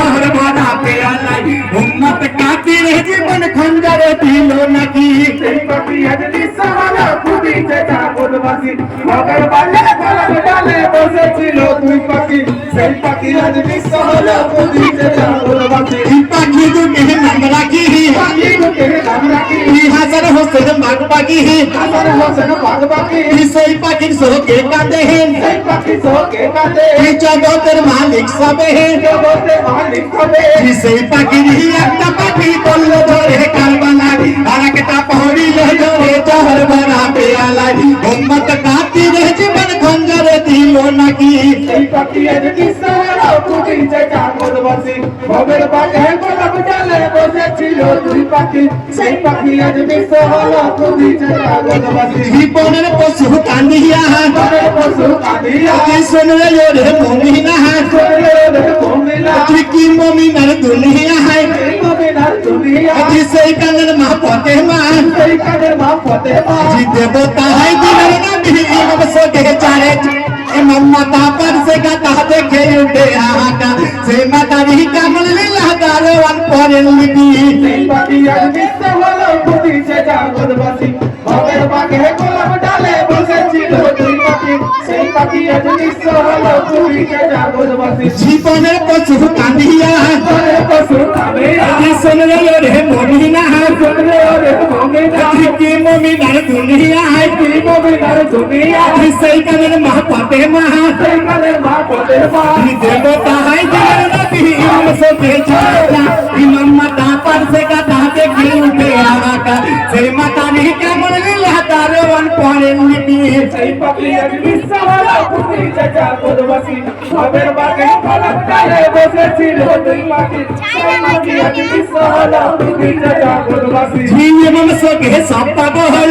জহর ভরা পেয়ালাই উম্মত কাতির জীবন খঞ্জরে দিল নাকি? সেই পাখি আজ খুবই খুদিছে বলবাসি মগর বালে কলম ডালে বসেছিল দুই পাখি, সেই পাখি আজলি নিঃসহল খুবই জাগরবাসী এই সোকে কাঁদে সেই পাখি সোকে কাঁদে এই জগতের মালিক সবে জগতে মালিক হবে এই সেই পাখির একটা পাখি বলল ধরে কারবালা আর একটা পহরিল ধরে জহর ভরা পেয়ালাই উম্মত কাতির জীবন খঞ্জরে দিল নাকি সেই পাখি আজ নিঃসহল খুদিছে জাগরবাসী মগর বালে কলম ডালে বসেছিল দুই পাখি সেই পাখি আজ নিঃসহল খুদিছে জাগরবাসী জীবনের পশু কান্দিয়া ঘরে পশু কাঁদিয়া তুই শুনলে রে মমিনা তুই কি মমিনার দুনিয়া হায়। তুই সেই কানের মা পতে মা। জি দেবতা হাই দিনের নবী ইমাম সোকে চারে। ইমাম মাতা ভগবান পরেন লিপি। জীবনে পশু কাঁদিয়া। পশু কাঁদিয়া। রে রে मम्मी दर दुनिया है तेरी मम्मी दर दुनिया सही का मैंने महापाते महा महापाते देवता है इमाम से बेचा इमाम माता पर से का दाते गिर उठे आवाज़ का श्री माता नहीं क्या बोल সেই পাখি আজ নিঃসহারা পুত্রী চাচা পদবাসী সবের বাগে ফলক ডালে বসেছিল দুই পাখি। সেই পাখি আজ নিঃসহারা পুত্রী চাচা পদবাসী ইমাম সোকে সব পাগল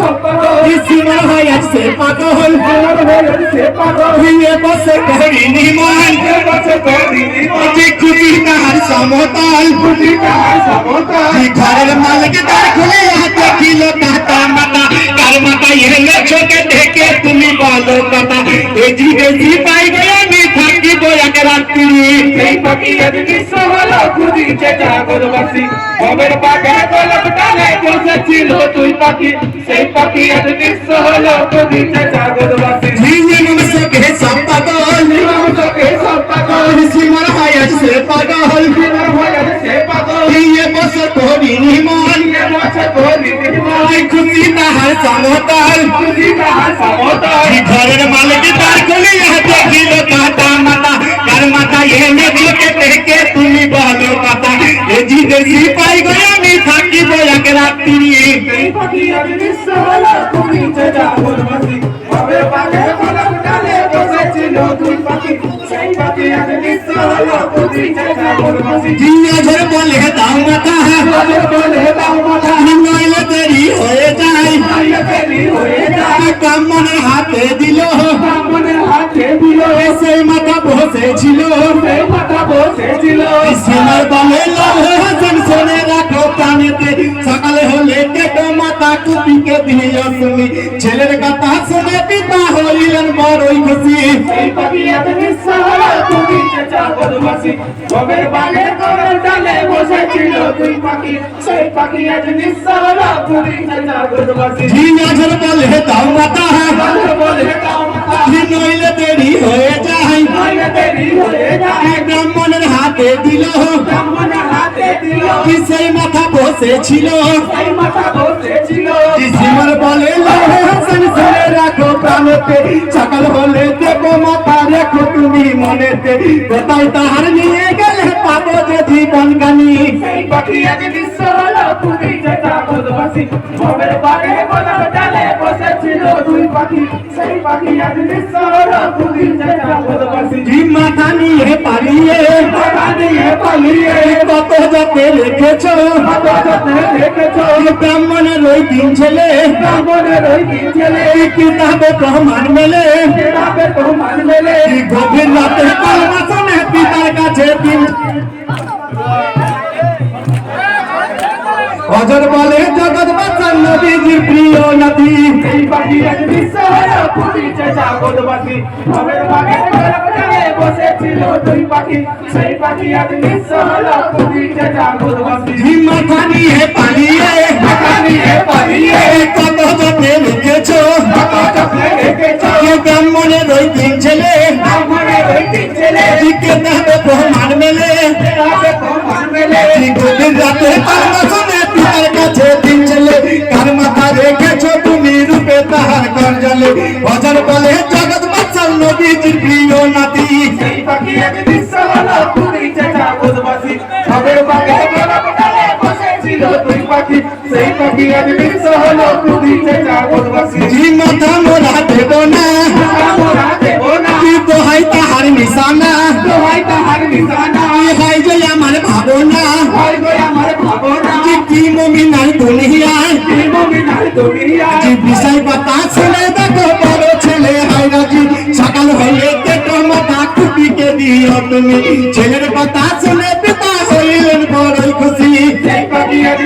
সপ্তাহ ইসিমা হয়। আমার হয়েছে পাগল হিয়ে। বসে করি নিমান। খুবই তাহার সমতল। ঘরের মালিক তার খুলে সেই পাখি আজ নিঃসহারা পুত্রী চাচা পদবাসী সবের বাগে ফলক ডালে বসেছিল দুই পাখি। সেই পাখি আজ নিঃসহারা পুত্রী চাচা পদবাসী ঝিঙে মনসে কে সব পাগল। লোকে সব পাগল। সিমার হয় আছে পাগল। আমার হয়েছে পাগল। হিয়ে বসে করি নিমান যে বছর করিনি এই খুশি তাহার সমতল পুত্রী কাহার সমতা এই ঘরের মালিক তার খুলে হাতে কিলো কাটা মাতা নিঃসহারা তুমি চেষ্টা করবাসী হবে পাখে কলম ডালে বসেছিল দুই পাখি? সেই পাখি আজ নিঃসহারা তুমি চেষ্টা করবাসী জিয়া ঝরে বলে দাও মাতা বলে বলে দাও মাথা। নইলে দেরি হয়ে যায়। আইয়া ফেরি হয়ে যায়। কামনের হাতে দিল। ব্রাহ্মণের হাতে দিল। সেই মাথা বসেছিল। সেই মাথা বসেছিল। সিনার বলে হাসান শোনে রাখো। প্রাণেতে সকালে হলে কেটো মাতা কুপিকে দিও তুমি ছেলের কথা শুনে পিতা হইলেন বড়ই খুশি। হবে বালে দাও মাতা। নইলে দেরি হয়ে যায়। ব্রাহ্মণের হাতে দিল। সেই মাথা বসেছিল সেই মাথা বলে শুনে রাখো প্রাণেতে সকাল হলে দেবো মাথা রেখো তুমি মনেতে। কোথায় তাহার নিয়ে গেলে পাবো যে জীবন গানি। তুমি যেটা বদবাসী ভবের বাগে কলম ডালে বসেছিল দুই পাখি। সেই পাখি আজ নিঃস্ব হলো তুমি যেটা বদবাসী মাথা নিয়ে পালিয়ে পালিয়ে ব্রাহ্মণের ওই তিন ছেলে। অজর বলে জগৎ বাঁচান নবীজির প্রিয় নদী বসেছিল দুই পাখি সেই পাখি আজ নিঃস্ব হলো খুঁজিছে জাগরবাসী মাথা নিয়ে পালিয়ে টাকা নিয়ে পালিয়ে কত যত্নে রেখেছো? কত চোখে রেখেছ? কে ব্রাহ্মণের ওই তিন ছেলে? ব্রাহ্মণের ওই তিন ছেলে। কে দেবে প্রমাণ মেলে? মেলে? রাতে তার দুই পাখি সেই পাখি আজ নিঃস্ব হলো খুঁজিছে জাগরবাসী জি মাথা মোরা দেব না। আমরা দেব না। কি দোহাই তাহার নিশানা। দোহাই তাহার নিশানা। কি যে আমার ভাবনা। গো আমার ভাবনা। কি কি মমি নাই দুনিয়ায় মমিনার দুনিয়া। কি বিষয় কথা শুনে দেখো বড় ছেলে রাজি সকাল হলে দেখো মাথা কুপিকে দিও তুমি। ছেলের কথা শুনে পিতা হইলেন বড়ই খুশি। সেই পাখি আজ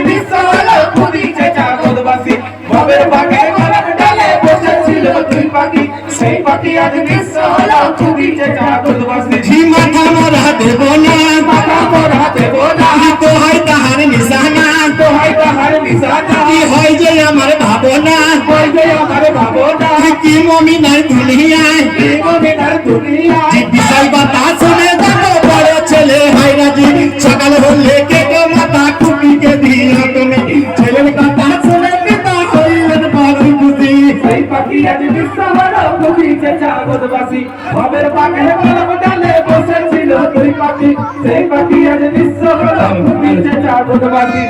হলো খুঁজিছে জাগরবাসী ভবের বাগে গোলাপ ডালে বসেছিল দুই পাখি। সেই পাখি আজ নিঃস্ব হলো খুঁজিছে জাগরবাসী ঝি মাথা মোরা দেব মাথা পড়া দেব না। কি তো হয় তাহার নিশানা। দোহাই তাহার নিশানা। কি হয় যে আমার ভাবনা। হয় গো আমার ভাবনা। কি কি মমি নাই দুনিয়ায় মমিনার দুনিয়া সেই পাখি আজ নিঃস্ব হলো খুঁজিছে জাগরবাসী ভবের বাগে গোলাপ ডালে বসেছিল দুই পাখি। সেই পাখি আজ নিঃস্ব হলো খুঁজিছে জাগরবাসী